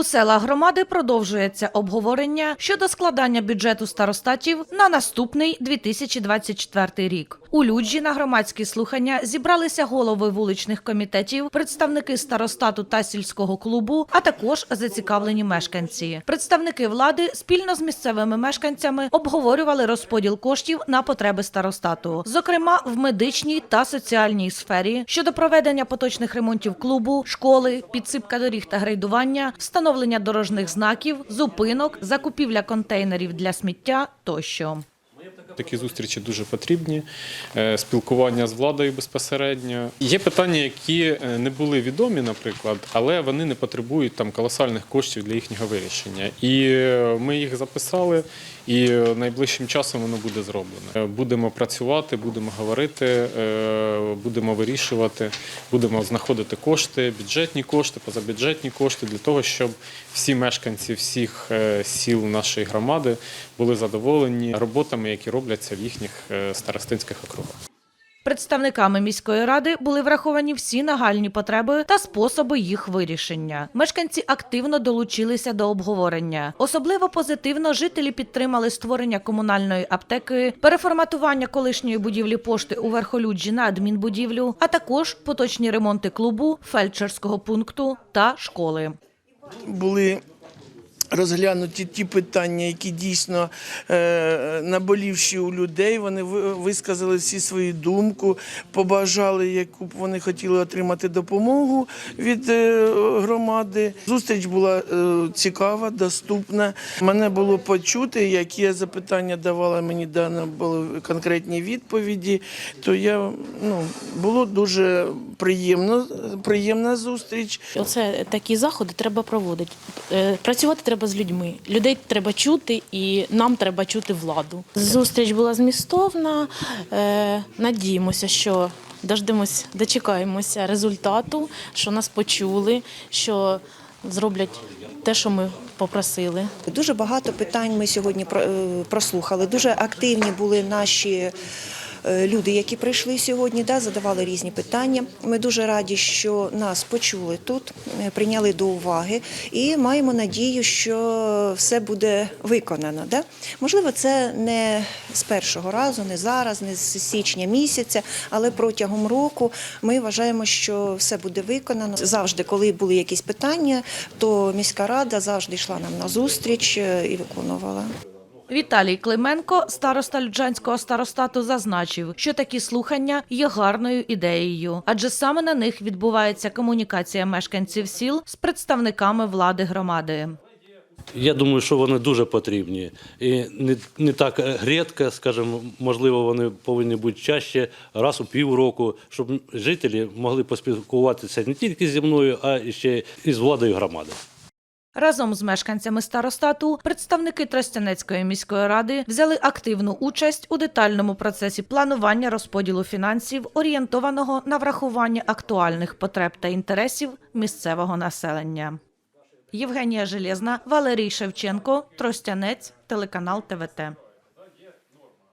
У селах громади продовжується обговорення щодо складання бюджету старостатів на наступний 2024 рік. У Люджі на громадські слухання зібралися голови вуличних комітетів, представники старостату та сільського клубу, а також зацікавлені мешканці. Представники влади спільно з місцевими мешканцями обговорювали розподіл коштів на потреби старостату, зокрема в медичній та соціальній сфері щодо проведення поточних ремонтів клубу, школи, підсипка доріг та грейдування, встановлення дорожніх знаків, зупинок, закупівля контейнерів для сміття тощо. Такі зустрічі дуже потрібні, е, спілкування з владою безпосередньо. Є питання, які е, не були відомі, наприклад, але вони не потребують там колосальних коштів для їхнього вирішення. І е, ми їх записали, і найближчим часом воно буде зроблено. Будемо працювати, будемо говорити, будемо вирішувати, будемо знаходити кошти, бюджетні кошти, позабюджетні кошти для того, щоб всі мешканці всіх сіл нашої громади були задоволені роботами, які робляться в їхніх е, старостинських округах. Представниками міської ради були враховані всі нагальні потреби та способи їх вирішення. Мешканці активно долучилися до обговорення. Особливо позитивно жителі підтримали створення комунальної аптеки, переформатування колишньої будівлі пошти у Верхолюджі на адмінбудівлю, а також поточні ремонти клубу, фельдшерського пункту та школи. були розглянуті ті питання, які дійсно е, наболівші у людей. Вони ви- висказали всі свою думку, побажали, яку б вони хотіли отримати допомогу від е, громади. Зустріч була е, цікава, доступна. Мене було почути, які запитання давала, мені дано були конкретні відповіді. То я ну було дуже приємно, приємна зустріч. Оце такі заходи треба проводити. Працювати треба з людьми. Людей треба чути, і нам треба чути владу. Зустріч була змістовна. Е, Надіємося, що дождемось, дочекаємося результату, що нас почули, що зроблять те, що ми попросили. Дуже багато питань ми сьогодні е, прослухали. Дуже активні були наші. Е, Люди, які прийшли сьогодні, да, задавали різні питання. Ми дуже раді, що нас почули тут, е, прийняли до уваги і маємо надію, що все буде виконано. Да? Можливо, це не з першого разу, не зараз, не з січня місяця, але протягом року ми вважаємо, що все буде виконано. Завжди, коли були якісь питання, то міська рада завжди йшла нам на зустріч е, і виконувала. Віталій Клименко, староста Люджанського старостату, зазначив, що такі слухання є гарною ідеєю, адже саме на них відбувається комунікація мешканців сіл з представниками влади громади. Я думаю, що вони дуже потрібні. І не, не так рідко, скажімо, можливо, вони повинні бути чаще, раз у півроку, щоб жителі могли поспілкуватися не тільки зі мною, а ще і з владою громади. Разом з мешканцями старостату представники Тростянецької міської ради взяли активну участь у детальному процесі планування розподілу фінансів, орієнтованого на врахування актуальних потреб та інтересів місцевого населення. Євгенія Железна, Валерій Шевченко, Тростянець, телеканал ТВТ.